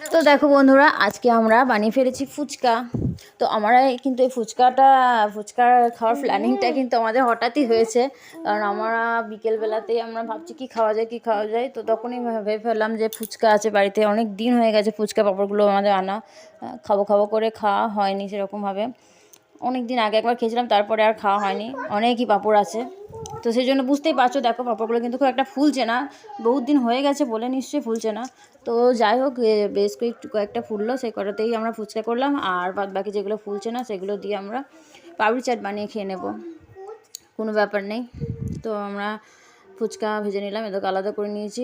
তো দেখো বন্ধুরা আজকে আমরা বানিয়ে ফেলেছি ফুচকা। তো আমরা কিন্তু এই ফুচকাটা ফুচকা খাওয়ার প্ল্যানিংটা কিন্তু আমাদের হঠাৎই হয়েছে। কারণ আমরা বিকেলবেলাতেই আমরা ভাবছি কি খাওয়া যায় কি খাওয়া যায়। তো তখনই ভেবে ফেললাম যে ফুচকা আছে বাড়িতে। অনেক দিন হয়ে গেছে ফুচকা পাঁপড়গুলো আমাদের আনা। খাব খাব করে খাওয়া হয়নি সেরকমভাবে। অনেক দিন আগে একবার খেয়েছিলাম তারপরে আর খাওয়া হয়নি। অনেকই পাঁপড় আছে। তো সেই জন্য বুঝতেই পারছ, দেখো পাঁপড়গুলো কিন্তু খুব একটা ফুলছে না। বহুত দিন হয়ে গেছে বলে নিশ্চয়ই ফুলছে না। তো যাই হোক বেশ কয়েক কয়েকটা ফুললো, সেই কটাতেই আমরা ফুচকা করলাম। আর বাদ বাকি যেগুলো ফুলছে না, সেগুলো দিয়ে আমরা পাপড়ি চাট বানিয়ে খেয়ে নেব। কোনো ব্যাপার নেই। তো আমরা ফুচকা ভেজে নিলাম এদেরকে আলাদা করে নিয়েছি।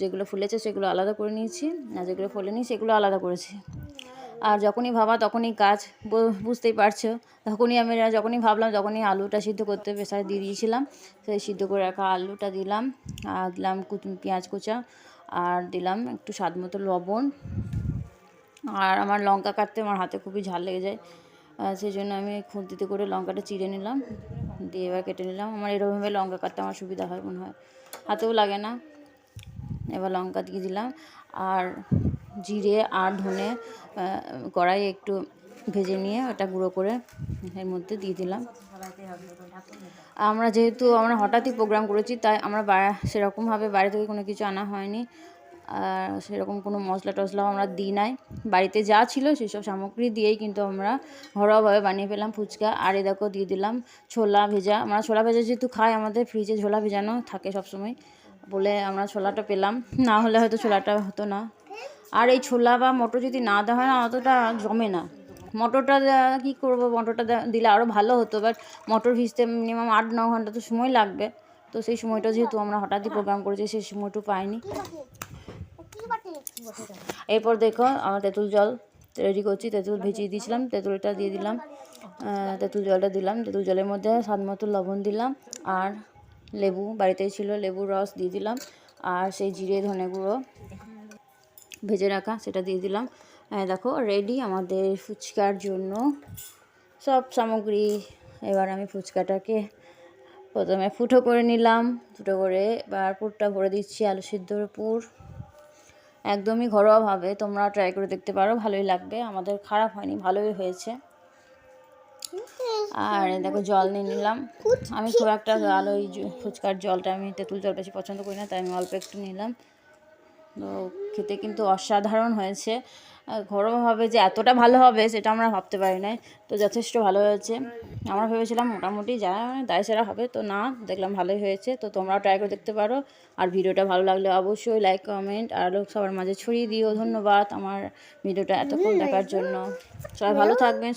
যেগুলো ফুলেছে সেগুলো আলাদা করে নিয়েছি, আর যেগুলো ফোলেনি সেগুলো আলাদা করেছি। আর যখনই ভাবা তখনই কাজ বুঝতেই পারছ। তখনই আমি যখনই ভাবলাম তখনই আলুটা সিদ্ধ করতে প্রেসারে দিয়ে দিয়েছিলাম। সেই সিদ্ধ করে রাখা আলুটা দিলাম, আর দিলাম পেঁয়াজ কুচা, আর দিলাম একটু স্বাদ মতো লবণ। আর আমার লঙ্কা কাটতে আমার হাতে খুবই ঝাল লেগে যায়। সেই জন্য আমি খুন্তিতে করে লঙ্কাটা চিড়ে নিলাম, দিয়ে এবার কেটে নিলাম। আমার এরকমভাবে লঙ্কা কাটতে আমার সুবিধা হয় মনে হয়। হাতেও লাগে না। এবার লঙ্কা দিয়ে দিলাম। আর জিরে আর ধনে আহ, কড়াইয়ে একটু ভেজে নিয়ে ওটা গুঁড়ো করে এর মধ্যে দিয়ে দিলাম। আমরা যেহেতু আমরা হঠাৎই প্রোগ্রাম করেছি তাই আমরা সেরকমভাবে বাইরে থেকে কোনো কিছু আনা হয়নি। আর সেরকম কোনো মশলা টশলাও আমরা দিই নাই। বাড়িতে যা ছিল সেসব সামগ্রী দিয়েই কিন্তু আমরা ঘরোয়াভাবে বানিয়ে ফেলাম ফুচকা। আর এ দিয়ে দিলাম ছোলা ভেজা। আমরা ছোলা ভেজা যেহেতু খাই আমাদের ফ্রিজে ছোলা ভেজানো থাকে সবসময় বলে আমরা ছোলাটা পেলাম। না হলে হয়তো ছোলাটা হতো না। আর এই ছোলা বা মটর যদি না দেওয়া হয় না, অতটা জমে না। মটরটা কী করব? মটরটা দিলে আরও ভালো হতো বাট মটর ভিজতে মিনিমাম আট, ন ঘণ্টা তো সময় লাগবে। তো সেই সময়টা যেহেতু আমরা হঠাৎই প্রোগ্রাম করেছি, সেই সময়টু পাইনি। এরপর দেখো, আমার তেঁতুল জল রেডি করছি। তেঁতুল ভেজিয়ে দিয়েছিলাম, তেঁতুলটা দিয়ে দিলাম। তেঁতুল জলটা দিলাম। তেঁতুল জলের মধ্যে স্বাদ মতো লবণ দিলাম আর লেবু, বাড়িতেই ছিল লেবুর রস দিয়ে দিলাম। আর সেই জিরে ধনে গুঁড়ো। ভেজে রাখা, সেটা দিয়ে দিলাম। দেখো রেডি আমাদের ফুচকার জন্য। সব সামগ্রী এবার আমি ফুচকাটাকে প্রথমে ফুটো করে নিলাম। ফুটো করে এবার পুরটা ভরে দিচ্ছি আলু সিদ্ধর পুর। একদমই ঘরোয়াভাবে, তোমরা ট্রাই করে দেখতে পারো, ভালোই লাগবে। আমাদের খারাপ হয়নি, ভালোই হয়েছে। আর দেখো, জল নিয়ে নিলাম। আমি খুব একটা এই জ- ফুচকার জলটা, আমি তেঁতুল জল বেশি পছন্দ করি না, তাই আমি অল্প একটু নিলাম। খেতে কিন্তু অসাধারণ হয়েছে। ঘরোয়াভাবে যে এতটা ভালো হবে সেটা আমরা ভাবতে পারি নাই। তো যথেষ্ট ভালো হয়েছে। আমরা ভেবেছিলাম মোটামুটি যা দায় সেরা হবে। তো না, দেখলাম ভালোই হয়েছে। তো তোমরাও ট্রাই করে দেখতে পারো। আর ভিডিওটা ভালো লাগলে অবশ্যই লাইক কমেন্ট আর লোক সবার মাঝে ছড়িয়ে দিও। ধন্যবাদ আমার ভিডিওটা এতক্ষণ দেখার জন্য। সবাই ভালো থাকবেন